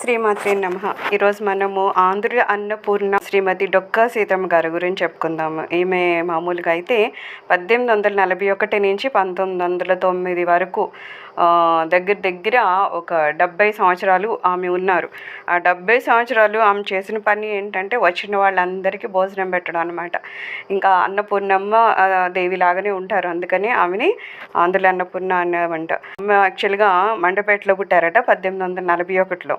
శ్రీమాత్రే నమ. ఈరోజు మనము ఆంధ్ర అన్నపూర్ణ శ్రీమతి డొక్కా సీతమ్మ గారి గురించి చెప్పుకుందాము. ఈమె మామూలుగా అయితే పద్దెనిమిది వందల నలభై ఒకటి నుంచి పంతొమ్మిది వందల తొమ్మిది వరకు దగ్గర దగ్గర ఒక డెబ్బై సంవత్సరాలు ఆమె ఉన్నారు. ఆ డెబ్బై సంవత్సరాలు ఆమె చేసిన పని ఏంటంటే వచ్చిన వాళ్ళందరికీ భోజనం పెట్టడం అనమాట ఇంకా అన్నపూర్ణమ్మ దేవి దేవిలాగానే ఉంటారు. అందుకని ఆమెని ఆంధ్రుల అన్నపూర్ణ అనేవంట ఆమె యాక్చువల్గా మండపేటలో పుట్టారట పద్దెనిమిది వందల నలభై ఒకటిలో.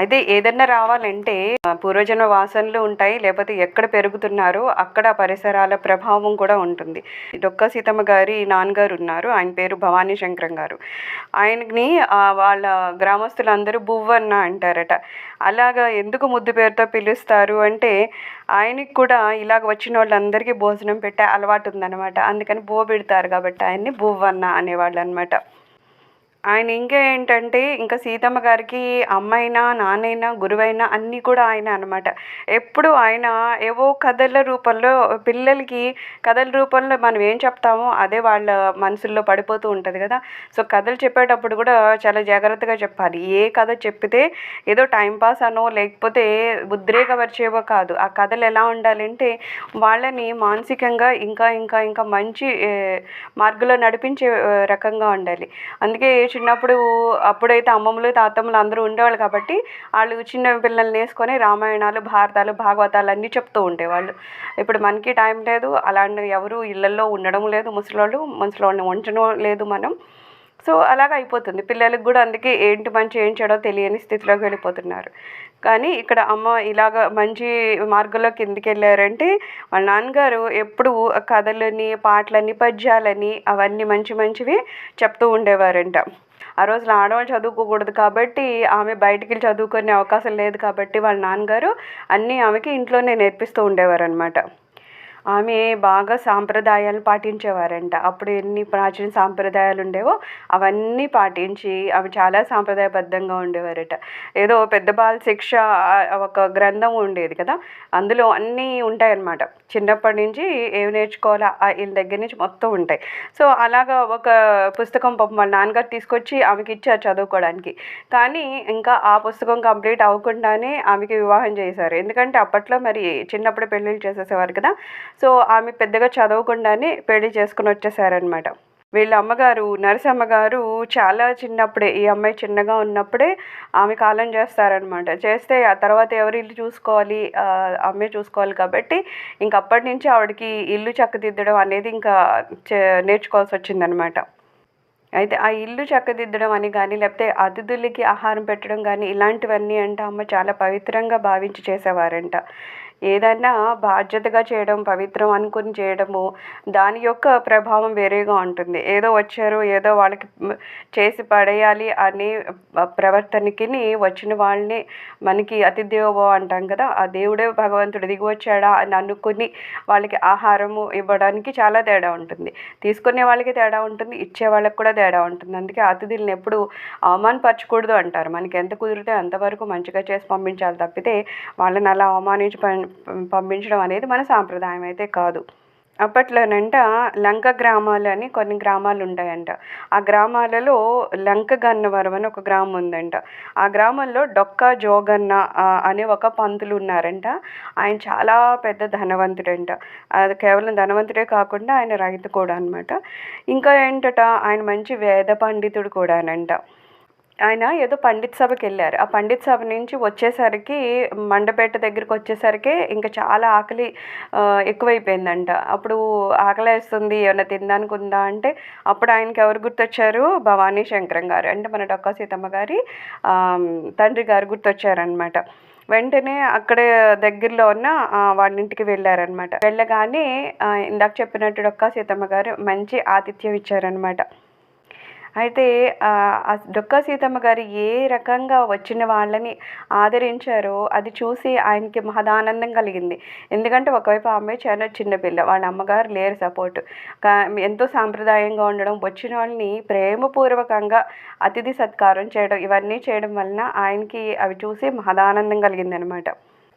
అయితే ఏదన్నా రావాలంటే పూర్వజన్మ వాసనలు ఉంటాయి లేకపోతే ఎక్కడ పెరుగుతున్నారో అక్కడ పరిసరాల ప్రభావం కూడా ఉంటుంది. డొక్క సీతమ్మ గారి నాన్నగారు ఉన్నారు ఆయన పేరు భవానీ శంకరం గారు. ఆయనని వాళ్ళ గ్రామస్తులందరూ బువ్వన్న అంటారట. అలాగా ఎందుకు ముద్దు పేరుతో పిలుస్తారు అంటే ఆయనకి కూడా ఇలాగ వచ్చిన వాళ్ళందరికీ భోజనం పెట్టే అలవాటు ఉందన్నమాట. అందుకని బువ్వ పెడతారు కాబట్టి ఆయన్ని బువ్వన్న అనేవాళ్ళు అనమాట ఆయన ఇంకా ఏంటంటే ఇంకా సీతమ్మ గారికి అమ్మైనా నాన్నైనా గురువైనా అన్నీ కూడా ఆయన అనమాట ఎప్పుడు ఆయన ఏవో కథల రూపంలో పిల్లలకి కథల రూపంలో మనం ఏం చెప్తామో అదే వాళ్ళ మనసుల్లో పడిపోతూ ఉంటుంది కదా. సో కథలు చెప్పేటప్పుడు కూడా చాలా జాగ్రత్తగా చెప్పాలి. ఏ కథ చెప్పితే ఏదో టైంపాస్ అనో లేకపోతే ఉద్రేకపరిచేవో కాదు. ఆ కథలు ఎలా ఉండాలంటే వాళ్ళని మానసికంగా ఇంకా ఇంకా ఇంకా మంచి మార్గంలో నడిపించే రకంగా ఉండాలి. అందుకే చిన్నప్పుడు అప్పుడైతే అమ్మమ్మలు తాతమ్మలు అందరూ ఉండేవాళ్ళు కాబట్టి వాళ్ళు చిన్న పిల్లల్ని వేసుకొని రామాయణాలు భారతాలు భాగవతాలు అన్నీ చెప్తూ ఉండేవాళ్ళు. ఇప్పుడు మనకి టైం లేదు. అలాంటి ఎవరు ఇళ్ళల్లో ఉండడం లేదు. ముసలోళ్ళు ముసలోళ్ళని ఉంచడం లేదు మనం. సో అలాగ అయిపోతుంది. పిల్లలకు కూడా అందుకే ఏంటి మంచి ఏం చెడో తెలియని స్థితిలోకి వెళ్ళిపోతున్నారు. కానీ ఇక్కడ అమ్మ ఇలాగ మంచి మార్గంలో కిందికి వెళ్ళారంటే వాళ్ళ నాన్నగారు ఎప్పుడు కథలని పాటలని పద్యాలని అవన్నీ మంచి మంచివి చెప్తూ ఉండేవారంట. ఆ రోజున ఆడవాళ్ళు చదువుకోకూడదు కాబట్టి ఆమె బయటికి వెళ్ళి చదువుకునే అవకాశం లేదు కాబట్టి వాళ్ళ నాన్నగారు అన్నీ ఆమెకి ఇంట్లోనే నేర్పిస్తూ ఉండేవారనమాట ఆమె బాగా సాంప్రదాయాలు పాటించేవారంట. అప్పుడు ఎన్ని ప్రాచీన సాంప్రదాయాలు ఉండేవో అవన్నీ పాటించి అవి చాలా సాంప్రదాయబద్ధంగా ఉండేవారట. ఏదో పెద్ద బాల శిక్ష ఒక గ్రంథం ఉండేది కదా అందులో అన్నీ ఉంటాయన్నమాట. చిన్నప్పటి నుంచి ఏమి నేర్చుకోవాలా? వీళ్ళ దగ్గర నుంచి మొత్తం ఉంటాయి. సో అలాగా ఒక పుస్తకం పాపం వాళ్ళ నాన్నగారు తీసుకొచ్చి ఆమెకి ఇచ్చారు చదువుకోవడానికి. కానీ ఇంకా ఆ పుస్తకం కంప్లీట్ అవ్వకుండానే ఆమెకి వివాహం చేశారు. ఎందుకంటే అప్పట్లో మరి చిన్నప్పుడు పెళ్ళిళ్ళు చేసేసేవారు కదా సో ఆమె పెద్దగా చదవకుండానే పెళ్ళి చేసుకుని వచ్చేసారనమాట వీళ్ళ అమ్మగారు నరసమ్మ గారు చాలా చిన్నప్పుడే ఈ అమ్మాయి చిన్నగా ఉన్నప్పుడే ఆమె కాలం చేస్తారనమాట చేస్తే ఆ తర్వాత ఎవరు ఇల్లు చూసుకోవాలి? అమ్మే చూసుకోవాలి కాబట్టి ఇంక అప్పటి నుంచి ఆవిడకి ఇల్లు చక్కదిద్దడం అనేది ఇంకా చే- నేర్చుకోవాల్సి వచ్చిందనమాట అయితే ఆ ఇల్లు చక్కదిద్దడం అని కానీ లేకపోతే అతిథులకి ఆహారం పెట్టడం కానీ ఇలాంటివన్నీ అంటే అమ్మ చాలా పవిత్రంగా భావించి చేసేవారంట. ఏదైనా బాధ్యతగా చేయడం పవిత్రం అనుకుని చేయడము దాని యొక్క ప్రభావం వేరేగా ఉంటుంది. ఏదో వచ్చారు ఏదో వాళ్ళకి చేసి పడేయాలి అనే ప్రవర్తనకి వచ్చిన వాళ్ళని మనకి అతిథేవో అంటాం కదా ఆ దేవుడే భగవంతుడు దిగి వచ్చాడా అని అనుకుని వాళ్ళకి ఆహారము ఇవ్వడానికి చాలా తేడా ఉంటుంది. తీసుకునే వాళ్ళకి తేడా ఉంటుంది ఇచ్చే వాళ్ళకి కూడా తేడా ఉంటుంది. అందుకే అతిథులను ఎప్పుడు అవమానపరచకూడదు అంటారు. మనకి ఎంత కుదిరితే అంతవరకు మంచిగా చేసి పంపించాలి తప్పితే వాళ్ళని అలా అవమానించి పంపించడం అనేది మన సాంప్రదాయం అయితే కాదు. అప్పట్లోనంట లంక గ్రామాలు అని కొన్ని గ్రామాలు ఉంటాయంట. ఆ గ్రామాలలో లంక గన్నవరం అని ఒక గ్రామం ఉందంట. ఆ గ్రామంలో డొక్కా జోగన్న అనే ఒక పంతులు ఉన్నారంట. ఆయన చాలా పెద్ద ధనవంతుడంట. అది కేవలం ధనవంతుడే కాకుండా ఆయన రైతు కూడా అనమాట ఇంకా ఏంటట ఆయన మంచి వేద పండితుడు కూడానంట. ఆయన ఏదో పండిత్ సభకి వెళ్ళారు ఆ పండిత్ సభ నుంచి వచ్చేసరికి మండపేట దగ్గరికి వచ్చేసరికి ఇంకా చాలా ఆకలి ఎక్కువైపోయిందంట. అప్పుడు ఆకలి వేస్తుంది ఏమైనా తినడానికి ఉందా అంటే అప్పుడు ఆయనకి ఎవరు గుర్తొచ్చారు? భవానీ శంకరం గారు. అంటే మన డొక్కా సీతమ్మ గారి తండ్రి గారు గుర్తొచ్చారనమాట. వెంటనే అక్కడ దగ్గరలో ఉన్న వాళ్ళ ఇంటికి వెళ్ళారనమాట. వెళ్ళగానే ఇందాక చెప్పినట్టు డొక్కా సీతమ్మ గారు మంచి ఆతిథ్యం ఇచ్చారనమాట. అయితే డొక్కా సీతమ్మ గారు ఏ రకంగా వచ్చిన వాళ్ళని ఆదరించారో అది చూసి ఆయనకి మహదానందం కలిగింది. ఎందుకంటే ఒకవైపు ఆ అమ్మాయి చాలా చిన్నపిల్ల వాళ్ళ అమ్మగారు లేరు సపోర్ట్. ఎంతో సాంప్రదాయంగా ఉండడం వచ్చిన వాళ్ళని ప్రేమపూర్వకంగా అతిథి సత్కారం చేయడం ఇవన్నీ చేయడం వలన ఆయనకి అవి చూసి మహదానందం కలిగింది అనమాట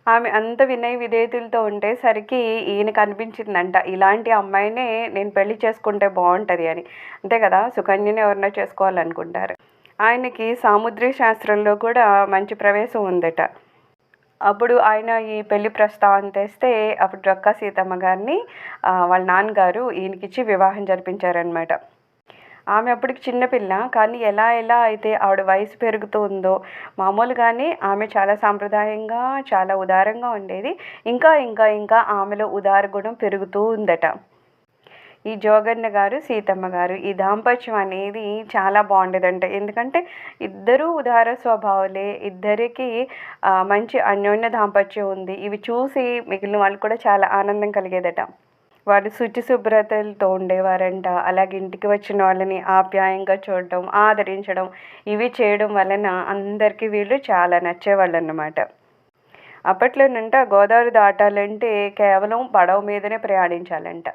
ఆమె అంత వినయ విధేయతలతో ఉండేసరికి ఈయనకు అనిపించిందంట ఇలాంటి అమ్మాయినే నేను పెళ్ళి చేసుకుంటే బాగుంటుంది అని. అంతే కదా? సుకన్యని ఎవరన్నా చేసుకోవాలనుకుంటారు. ఆయనకి సాముద్రీ శాస్త్రంలో కూడా మంచి ప్రవేశం ఉందట. అప్పుడు ఆయన ఈ పెళ్ళి ప్రస్తావన తెస్తే అప్పుడు డొక్కా సీతమ్మ గారిని వాళ్ళ నాన్నగారు ఈయనకిచ్చి వివాహం జరిపించారనమాట ఆమె అప్పటికి చిన్నపిల్ల కానీ ఎలా ఎలా అయితే ఆవిడ వయసు పెరుగుతూ ఉందో మామూలుగానే ఆమె చాలా సాంప్రదాయంగా చాలా ఉదారంగా ఉండేది. ఇంకా ఇంకా ఇంకా ఆమెలో ఉదార గుణం పెరుగుతూ ఉందట. ఈ జోగన్న గారు సీతమ్మ గారు ఈ దాంపత్యం అనేది చాలా బాగుండేదంట. ఎందుకంటే ఇద్దరూ ఉదార స్వభావాలే. ఇద్దరికి మంచి అన్యోన్య దాంపత్యం ఉంది. ఇవి చూసి మిగిలిన వాళ్ళు కూడా చాలా ఆనందం కలిగేదట. వారు శుచి శుభ్రతలతో ఉండేవారంట. అలాగే ఇంటికి వచ్చిన వాళ్ళని ఆప్యాయంగా చూడడం ఆదరించడం ఇవి చేయడం వలన అందరికీ వీళ్ళు చాలా నచ్చేవాళ్ళు అన్నమాట అప్పట్లోనంట గోదావరి దాటాలంటే కేవలం పడవ మీదనే ప్రయాణించాలంట.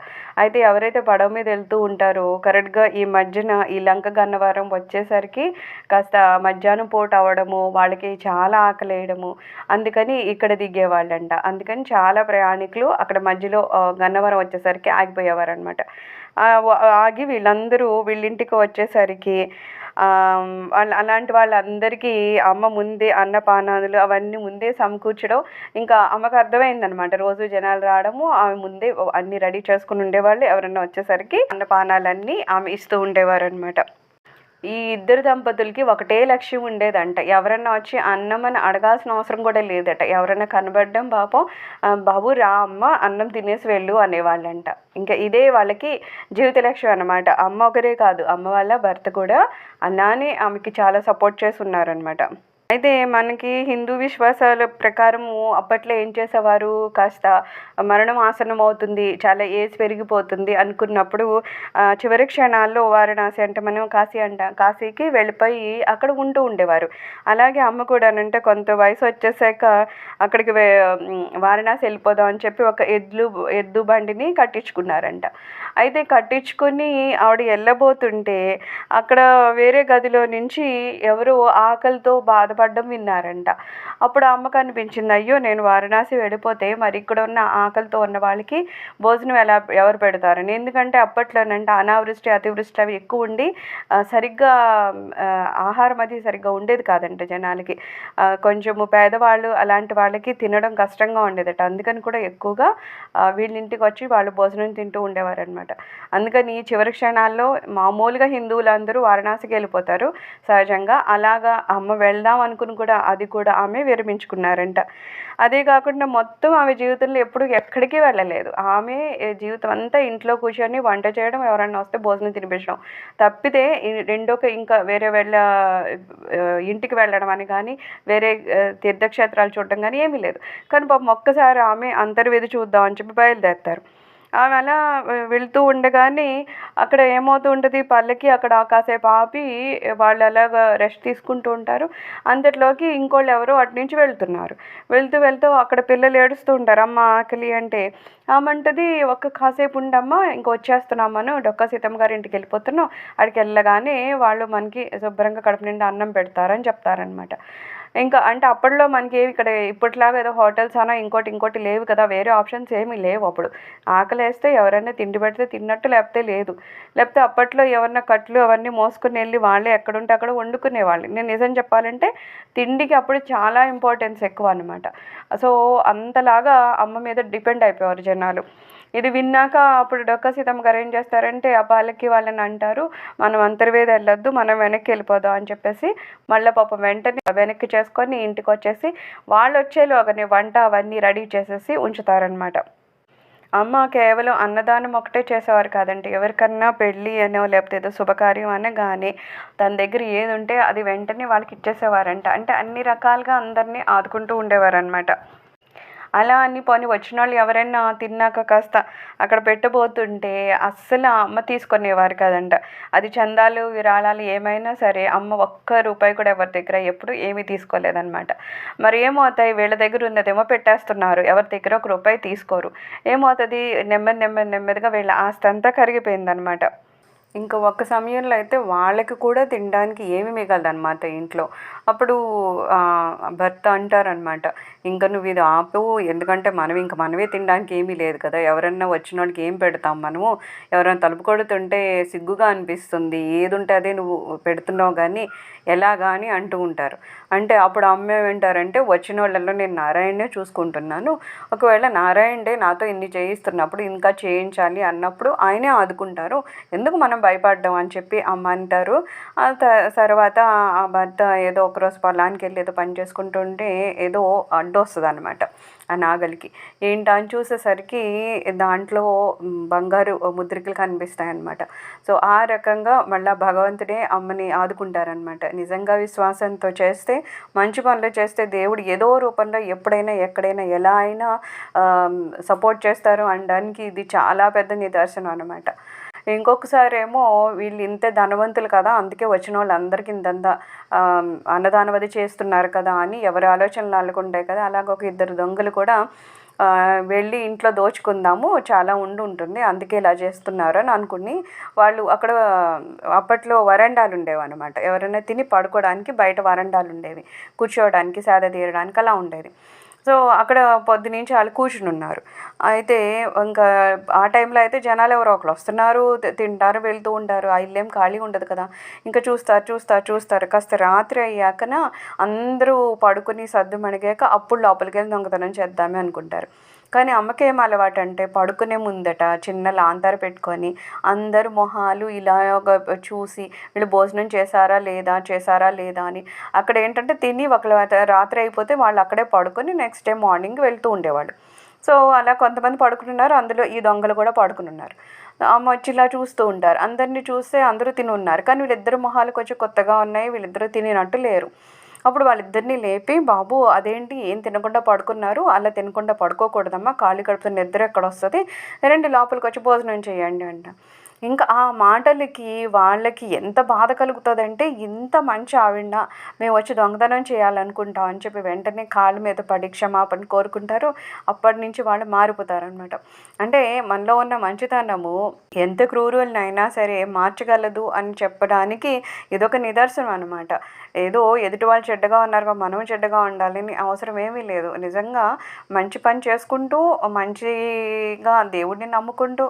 అయితే ఎవరైతే పడవ మీద వెళ్తూ ఉంటారో కరెక్ట్గా ఈ మధ్యన ఈ లంక గన్నవరం వచ్చేసరికి కాస్త మధ్యాహ్నం పూట అవ్వడము వాళ్ళకి చాలా ఆకలి వేయడము అందుకని ఇక్కడ దిగేవాళ్ళంట. అందుకని చాలా ప్రయాణికులు అక్కడ మధ్యలో గన్నవరం వచ్చేసరికి ఆగిపోయేవారు అనమాట ఆగి వీళ్ళందరూ వీళ్ళింటికి వచ్చేసరికి వాళ్ళ అలాంటి వాళ్ళందరికీ అమ్మ ముందే అన్నపానాదులు అవన్నీ ముందే సమకూర్చడం ఇంకా అమ్మకు అర్థమైందనమాట రోజు జనాలు రావడము ఆమె ముందే అన్ని రెడీ చేసుకుని ఉండేవాళ్ళు. ఎవరన్నా వచ్చేసరికి అన్నపానాలన్నీ ఆమె ఇస్తూ ఉండేవారు అనమాట ఈ ఇద్దరు దంపతులకి ఒకటే లక్ష్యం ఉండేదంట. ఎవరన్నా వచ్చి అన్నం అని అడగాల్సిన అవసరం కూడా లేదట. ఎవరైనా కనబడడం పాపం బాబు రా అమ్మ అన్నం తినేసి వెళ్ళు అనేవాళ్ళంట. ఇంకా ఇదే వాళ్ళకి జీవిత లక్ష్యం అనమాట అమ్మ ఒకరే కాదు అమ్మ వాళ్ళ భర్త కూడా అలానే ఆమెకి చాలా సపోర్ట్ చేసి ఉన్నారనమాట అయితే మనకి హిందూ విశ్వాసాల ప్రకారము అప్పట్లో ఏం చేసేవారు? కాస్త మరణం ఆసనం అవుతుంది చాలా ఏజ్ పెరిగిపోతుంది అనుకున్నప్పుడు చివరి క్షణాల్లో వారణాసి అంటే మనం కాశీ అంట కాశీకి వెళ్ళిపోయి అక్కడ ఉంటూ ఉండేవారు. అలాగే అమ్మ కూడానంటే కొంత వయసు వచ్చేసాక అక్కడికి వారణాసి వెళ్ళిపోదాం అని చెప్పి ఒక ఎద్దు ఎద్దు బండిని కట్టించుకున్నారంట. అయితే కట్టించుకుని ఆవిడ వెళ్ళబోతుంటే అక్కడ వేరే గదిలో నుంచి ఎవరో ఆకలితో బాధపడడం విన్నారంట. అప్పుడు ఆ అమ్మకు అనిపించింది అయ్యో నేను వారణాసి వెళ్ళిపోతే మరి ఇక్కడ ఉన్న ఆకలితో ఉన్న వాళ్ళకి భోజనం ఎలా ఎవరు పెడతారని ఎందుకంటే అప్పట్లోనంటే అనావృష్టి అతివృష్టి అవి ఎక్కువ ఉండి సరిగ్గా ఆహారం అది సరిగ్గా ఉండేది కాదంట జనాలకి. కొంచెము పేదవాళ్ళు అలాంటి వాళ్ళకి తినడం కష్టంగా ఉండేదట. అందుకని కూడా ఎక్కువగా వీళ్ళింటికి వచ్చి వాళ్ళు భోజనం తింటూ ఉండేవారు అనమాట అందుకని చివరి క్షణాల్లో మామూలుగా హిందువులందరూ వారణాసికి వెళ్ళిపోతారు సహజంగా. అలాగా అమ్మ వెళ్దాం అనుకుని కూడా అది కూడా ఆమె విరమించుకున్నారంట. అదే కాకుండా మొత్తం ఆమె జీవితంలో ఎప్పుడు ఎక్కడికి వెళ్ళలేదు. ఆమె జీవితం అంతా ఇంట్లో కూర్చొని వంట చేయడం ఎవరన్నా వస్తే భోజనం తినిపించడం. తప్పితే రెండోక ఇంకా వేరే వెళ్ళ ఇంటికి వెళ్ళడం అని కానీ వేరే తీర్థక్షేత్రాలు చూడడం కానీ ఏమీ లేదు. కానీ పాపం ఒక్కసారి ఆమె అంతర్వేది చూద్దాం అని చెప్పి బయలుదేరుతారు. ఆమె అలా వెళ్తూ ఉండగానే అక్కడ ఏమవుతూ ఉంటుంది పల్లకి అక్కడ కాసేపు ఆపి వాళ్ళు అలాగా రెస్ట్ తీసుకుంటూ ఉంటారు. అంతట్లోకి ఇంకోళ్ళు ఎవరో అటు నుంచి వెళ్తున్నారు. వెళ్తూ వెళ్తూ అక్కడ పిల్లలు ఏడుస్తూ ఉంటారు అమ్మ ఆకలి అంటే. ఆమంటది ఒక్క కాసేపు ఉండమ్మా ఇంక వచ్చేస్తున్నామను డొక్క సీతమ్మ గారి ఇంటికి వెళ్ళిపోతున్నాం. అక్కడికి వెళ్ళగానే వాళ్ళు మనకి శుభ్రంగా కడుపు నిండా అన్నం పెడతారని చెప్తారనమాట ఇంకా అంటే అప్పట్లో మనకి ఇక్కడ ఇప్పటిలాగా ఏదో హోటల్స్ అనో ఇంకోటి ఇంకోటి లేవు కదా వేరే ఆప్షన్స్ ఏమీ లేవు అప్పుడు. ఆకలి వేస్తే ఎవరైనా తిండి పెడితే తిన్నట్టు లేకపోతే లేదు. లేకపోతే అప్పట్లో ఎవరన్నా కట్లు అవన్నీ మోసుకుని వెళ్ళి వాళ్ళే ఎక్కడుంటే అక్కడ వండుకునేవాళ్ళు. నేను నిజం చెప్పాలంటే తిండికి అప్పుడు చాలా ఇంపార్టెన్స్ ఎక్కువ అనమాట సో అంతలాగా అమ్మ మీద డిపెండ్ అయిపోయారు జనాలు. ఇది విన్నాక అప్పుడు డొక్క సీతమ్మ గారు ఏం చేస్తారంటే ఆ పాలకి వాళ్ళని అంటారు మనం అంతర్వేది వెళ్ళొద్దు మనం వెనక్కి వెళ్ళిపోదాం అని చెప్పేసి మళ్ళీ పాపం వెంటనే వెనక్కి చేసుకొని ఇంటికి వచ్చేసి వాళ్ళు వచ్చేలోగానే వంట అవన్నీ రెడీ చేసేసి ఉంచుతారనమాట అమ్మ కేవలం అన్నదానం ఒకటే చేసేవారు కాదండి. ఎవరికన్నా పెళ్ళి అనో లేకపోతే ఏదో శుభకార్యం అనగానే తన దగ్గర ఏది ఉంటే అది వెంటనే వాళ్ళకి ఇచ్చేసేవారంట. అంటే అన్ని రకాలుగా అందరినీ ఆదుకుంటూ ఉండేవారు అలా అని పోనీ వచ్చిన వాళ్ళు ఎవరైనా తిన్నాక కాస్త అక్కడ పెట్టబోతుంటే అస్సలు అమ్మ తీసుకునేవారు కదంట. అది చందాలు విరాళాలు ఏమైనా సరే అమ్మ ఒక్క రూపాయి కూడా ఎవరి దగ్గర ఎప్పుడు ఏమీ తీసుకోలేదన్నమాట. మరి ఏమవుతాయి? వీళ్ళ దగ్గర ఉన్నదేమో పెట్టేస్తున్నారు. ఎవరి దగ్గర ఒక రూపాయి తీసుకోరు. ఏమవుతుంది? నెమ్మది నెమ్మది నెమ్మదిగా వీళ్ళ ఆస్తి అంతా కరిగిపోయిందనమాట ఇంకా ఒక్క సమయంలో అయితే వాళ్ళకి కూడా తినడానికి ఏమి మిగలదన్నమాట ఇంట్లో. అప్పుడు భర్త అంటారనమాట ఇంకా నువ్వు ఇది ఆపు ఎందుకంటే మనం ఇంక మనమే తినడానికి ఏమీ లేదు కదా ఎవరన్నా వచ్చిన వాళ్ళకి ఏం పెడతాం మనము? ఎవరైనా తలుపు కొడుతుంటే సిగ్గుగా అనిపిస్తుంది ఏది ఉంటే అదే నువ్వు పెడుతున్నావు కానీ ఎలాగా అని అంటూ ఉంటారు. అంటే అప్పుడు అమ్మ ఏమంటారంటే వచ్చిన వాళ్ళల్లో నేను నారాయణనే చూసుకుంటున్నాను. ఒకవేళ నారాయణే నాతో ఇన్ని చేయిస్తున్నప్పుడు ఇంకా చేయించాలి అన్నప్పుడు ఆయనే ఆదుకుంటారు. ఎందుకు మనం భయపడ్డాం? అని చెప్పి అమ్మ అంటారు. ఆ త- తర్వాత ఆ భర్త ఏదో ఒకరోజు పొలానికి వెళ్ళి ఏదో పని చేసుకుంటుంటే ఏదో అడ్డు వస్తుంది అనమాట ఆ నాగలికి. ఏంటా అని చూసేసరికి దాంట్లో బంగారు ముద్రికలు కనిపిస్తాయి అనమాట సో ఆ రకంగా మళ్ళీ భగవంతుడే అమ్మని ఆదుకుంటారనమాట నిజంగా విశ్వాసంతో చేస్తే మంచి పనులు చేస్తే దేవుడు ఏదో రూపంలో ఎప్పుడైనా ఎక్కడైనా ఎలా అయినా సపోర్ట్ చేస్తారు అనడానికి ఇది చాలా పెద్ద నిదర్శనం అనమాట ఇంకొకసారి ఏమో వీళ్ళు ఇంతే ధనవంతులు కదా అందుకే వచ్చిన వాళ్ళందరికీ ఇంతంత అన్నదానవది చేస్తున్నారు కదా అని ఎవరి ఆలోచనలు వాళ్ళకు కదా అలాగ ఒక ఇద్దరు దొంగలు కూడా వెళ్ళి ఇంట్లో దోచుకుందాము చాలా ఉండి ఉంటుంది అందుకే ఇలా చేస్తున్నారు అని అనుకుని వాళ్ళు అక్కడ అప్పట్లో వరండాలు ఉండేవి అనమాట ఎవరైనా తిని పడుకోవడానికి బయట వరండాలు ఉండేవి కూర్చోవడానికి సేద తీరడానికి అలా ఉండేది. సో అక్కడ పొద్దునుంచి వాళ్ళు కూర్చుని ఉన్నారు అయితే ఇంకా ఆ టైంలో అయితే జనాలు ఎవరో ఒకరు వస్తున్నారు తింటారు వెళ్తూ ఉంటారు. ఆ ఇల్లేం ఖాళీ ఉండదు కదా. ఇంకా చూస్తారు చూస్తారు చూస్తారు. కాస్త రాత్రి అయ్యాకన అందరూ పడుకుని సర్దు మణిగాక అప్పుడు లోపలికి వెళ్ళి దొంగతనం చేద్దామే అనుకుంటారు. కానీ అమ్మకి ఏం అలవాటు అంటే పడుకునే ముందట చిన్న లాంతర పెట్టుకొని అందరు మొహాలు ఇలా చూసి వీళ్ళు భోజనం చేశారా లేదా చేశారా లేదా అని. అక్కడ ఏంటంటే తిని ఒక రాత్రి అయిపోతే వాళ్ళు అక్కడే పడుకొని నెక్స్ట్ డే మార్నింగ్ వెళ్తూ ఉండేవాళ్ళు. సో అలా కొంతమంది పడుకుంటున్నారు అందులో ఈ దొంగలు కూడా పడుకుని ఉన్నారు అమ్మ వచ్చి ఇలా చూస్తూ ఉంటారు. అందరినీ చూస్తే అందరూ తిని ఉన్నారు. కానీ వీళ్ళిద్దరు మొహాలు కొంచెం కొత్తగా ఉన్నాయి వీళ్ళిద్దరూ తినినట్టు లేరు. అప్పుడు వాళ్ళిద్దరిని లేపి బాబు అదేంటి? ఏం తినకుండా పడుకున్నారు? అలా తినకుండా పడుకోకూడదమ్మా. ఖాళీ కడుపుతో నిద్ర ఎక్కడ వస్తుంది? రండి లోపలికి వచ్చి భోజనం చేయండి అంట. ఇంకా ఆ మాటలకి వాళ్ళకి ఎంత బాధ కలుగుతుందంటే ఇంత మంచి ఆవిడ. మేము వచ్చి దొంగతనం చేయాలనుకుంటాం అని చెప్పి వెంటనే కాళ్ళ మీద పడి క్షమాపణ కోరుకుంటారు. అప్పటి నుంచి వాళ్ళు మారిపోతారనమాట అంటే మనలో ఉన్న మంచితనము ఎంత క్రూరులనైనా సరే మార్చగలదు అని చెప్పడానికి ఇదొక నిదర్శనం అనమాట ఏదో ఎదుటి వాళ్ళు చెడ్డగా ఉన్నారు మనం చెడ్డగా ఉండాలని అవసరం ఏమీ లేదు. నిజంగా మంచి పని చేసుకుంటూ మంచిగా దేవుడిని నమ్ముకుంటూ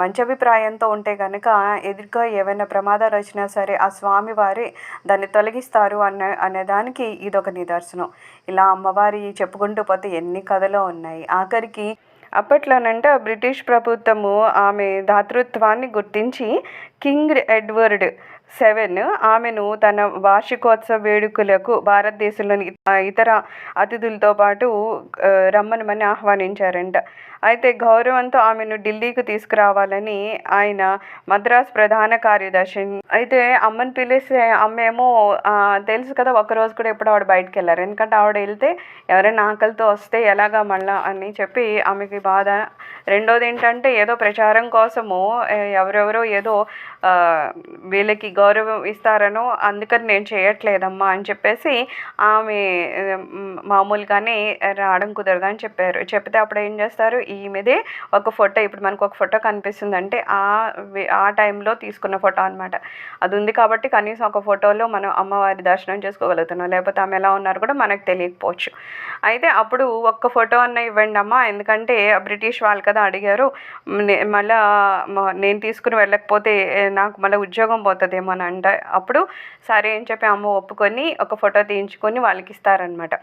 మంచి అభిప్రాయంతో ఉంటే కనుక ఎదురుగా ఏవైనా ప్రమాదాలు వచ్చినా సరే ఆ స్వామి వారి దాన్ని తొలగిస్తారు అనే అనే దానికి ఇదొక నిదర్శనం. ఇలా అమ్మవారి చెప్పుకుంటూ పోతే ఎన్ని కథలు ఉన్నాయి. ఆఖరికి అప్పట్లోనంటే బ్రిటిష్ ప్రభుత్వము ఆమె దాతృత్వాన్ని గుర్తించి కింగ్ ఎడ్వర్డ్ సెవెన్. ఆమెను తన వార్షికోత్సవ వేడుకలకు భారతదేశంలోని ఇతర అతిథులతో పాటు రమ్మనమని ఆహ్వానించారంట. అయితే గౌరవంతో ఆమెను ఢిల్లీకి తీసుకురావాలని ఆయన మద్రాస్ ప్రధాన కార్యదర్శి. అయితే అమ్మని పిలిస్తే అమ్మేమో తెలుసు కదా ఒక్కరోజు కూడా ఎప్పుడు ఆవిడ బయటకు వెళ్ళారు ఎందుకంటే ఆవిడ వెళ్తే ఎవరైనా ఆకలితో వస్తే ఎలాగా మళ్ళా అని చెప్పి ఆమెకి బాధ. రెండోది ఏంటంటే ఏదో ప్రచారం కోసము ఎవరెవరో ఏదో వీళ్ళకి గౌరవం ఇస్తారనో అందుకని నేను చేయట్లేదమ్మా అని చెప్పేసి ఆమె మామూలుగానే రావడం కుదరదు అని చెప్పారు. చెప్తే అప్పుడు ఏం చేస్తారు? ఈమెదే ఒక ఫోటో ఇప్పుడు మనకు ఒక ఫోటో కనిపిస్తుంది అంటే ఆ ఆ టైంలో తీసుకున్న ఫోటో అనమాట అది ఉంది కాబట్టి కనీసం ఒక ఫోటోలో మనం అమ్మవారి దర్శనం చేసుకోగలుగుతున్నాం. లేకపోతే ఆమె ఎలా ఉన్నారు కూడా మనకు తెలియకపోవచ్చు. అయితే అప్పుడు ఒక్క ఫోటో అన్న ఇవ్వండి అమ్మా. ఎందుకంటే బ్రిటిష్ వాళ్ళు కదా అడిగారు. నే- నేను తీసుకుని వెళ్ళకపోతే నాకు మళ్ళీ ఉద్యోగం పోతుందేమో అని అంట. అప్పుడు సరే అని చెప్పి అమ్మ ఒప్పుకొని ఒక ఫోటో తీయించుకొని వాళ్ళకి ఇస్తారనమాట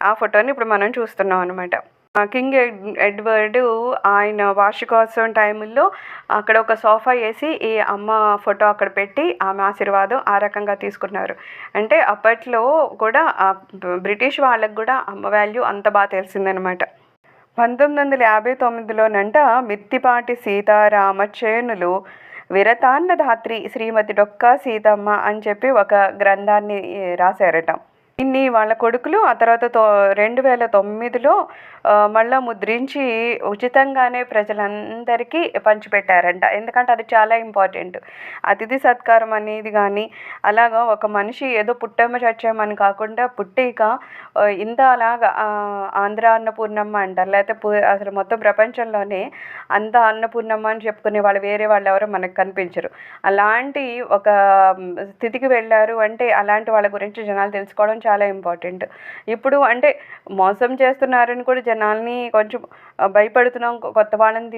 ఆ ఫోటోని ఇప్పుడు మనం చూస్తున్నాం అనమాట కింగ్ ఎడ్- ఎడ్వర్డ్ ఆయన వార్షికోత్సవం టైంలో అక్కడ ఒక సోఫా వేసి ఈ అమ్మ ఫోటో అక్కడ పెట్టి ఆమె ఆశీర్వాదం ఆ రకంగా తీసుకున్నారు. అంటే అప్పట్లో కూడా బ్రిటిష్ వాళ్ళకు కూడా అమ్మ వాల్యూ అంత బాగా తెలిసిందనమాట పంతొమ్మిది వందల యాభై తొమ్మిదిలోనంట మిత్తిపాటి సీతారామ విరతాన్నధాత్రి విరతాన్న ధాత్రి శ్రీమతి డొక్కా సీతమ్మ అని చెప్పి ఒక గ్రంథాన్ని రాశారట. ఇన్ని వాళ్ళ కొడుకులు ఆ తర్వాత తో రెండు వేల తొమ్మిదిలో మళ్ళీ ముద్రించి ఉచితంగానే ప్రజలందరికీ పంచిపెట్టారంట. ఎందుకంటే అది చాలా ఇంపార్టెంట్. అతిథి సత్కారం అనేది కానీ అలాగా ఒక మనిషి ఏదో పుట్టమ్మ చచ్చామని కాకుండా పుట్టిక ఇంత అలాగా ఆంధ్ర అన్నపూర్ణమ్మ అంటారు. లేకపోతే అసలు మొత్తం ప్రపంచంలోనే అంత అన్నపూర్ణమ్మ అని చెప్పుకునే వాళ్ళు వేరే వాళ్ళు ఎవరో మనకు కనిపించరు. అలాంటి ఒక స్థితికి వెళ్ళారు అంటే అలాంటి వాళ్ళ గురించి జనాలు తెలుసుకోవడం చాలా ఇంపార్టెంట్. ఇప్పుడు అంటే మోసం చేస్తున్నారని కూడా జనాల్ని కొంచెం భయపడుతున్నాం కొత్త వాళ్ళని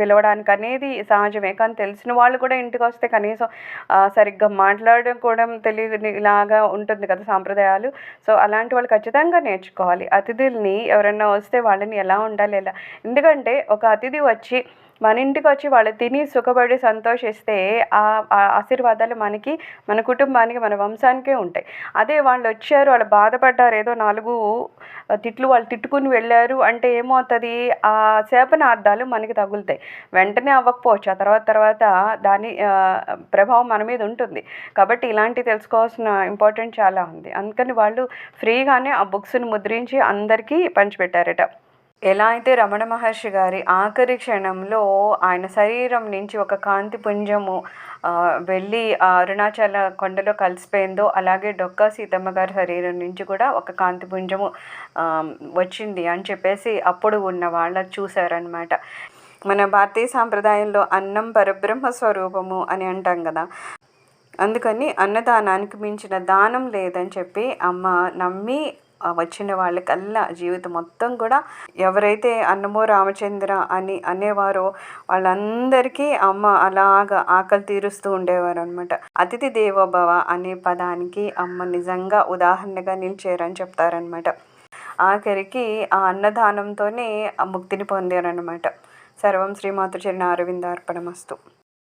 పిలవడానికి అనేది సహజమే. కానీ తెలిసిన వాళ్ళు కూడా ఇంటికి వస్తే కనీసం సరిగ్గా మాట్లాడడం కూడా తెలియని ఇలాగా ఉంటుంది కదా సాంప్రదాయాలు. సో అలాంటి వాళ్ళు ఖచ్చితంగా నేర్చుకోవాలి. అతిథుల్ని ఎవరైనా వస్తే వాళ్ళని ఎలా ఉండాలి ఎలా? ఎందుకంటే ఒక అతిథి వచ్చి మన ఇంటికి వచ్చి వాళ్ళు తిని సుఖపడి సంతోషిస్తే ఆ ఆశీర్వాదాలు మనకి మన కుటుంబానికి మన వంశానికే ఉంటాయి. అదే వాళ్ళు వచ్చారు వాళ్ళు బాధపడ్డారు ఏదో నాలుగు తిట్లు వాళ్ళు తిట్టుకుని వెళ్ళారు అంటే ఏమవుతుంది? ఆ శాపనార్థాలు మనకి తగులుతాయి. వెంటనే అవ్వకపోవచ్చు. ఆ తర్వాత తర్వాత దాని ప్రభావం మన మీద ఉంటుంది. కాబట్టి ఇలాంటివి తెలుసుకోవాల్సిన ఇంపార్టెంట్ చాలా ఉంది. అందుకని వాళ్ళు ఫ్రీగానే ఆ బుక్స్ని ముద్రించి అందరికీ పంచిపెట్టారట. ఎలా అయితే రమణ మహర్షి గారి ఆఖరి క్షణంలో ఆయన శరీరం నుంచి ఒక కాంతి పుంజము వెళ్ళి ఆ అరుణాచల కొండలో కలిసిపోయిందో అలాగే డొక్కా సీతమ్మ గారి శరీరం నుంచి కూడా ఒక కాంతి పుంజము వచ్చింది అని చెప్పేసి అప్పుడు ఉన్న వాళ్ళ చూశారనమాట మన భారతీయ సాంప్రదాయంలో అన్నం పరబ్రహ్మ స్వరూపము అని అంటాం కదా. అందుకని అన్నదానానికి మించిన దానం లేదని చెప్పి అమ్మ నమ్మి వచ్చిన వాళ్ళకల్లా జీవితం మొత్తం కూడా ఎవరైతే అన్నమో రామచంద్ర అని అనేవారో వాళ్ళందరికీ అమ్మ అలాగా ఆకలి తీరుస్తూ ఉండేవారు అనమాట అతిథి దేవోభవ అనే పదానికి అమ్మ నిజంగా ఉదాహరణగా నిలిచారని చెప్తారనమాట ఆఖరికి ఆ అన్నదానంతోనే ముక్తిని పొందారనమాట సర్వం శ్రీమాతృ చరణ అరవిందార్పణమస్తు.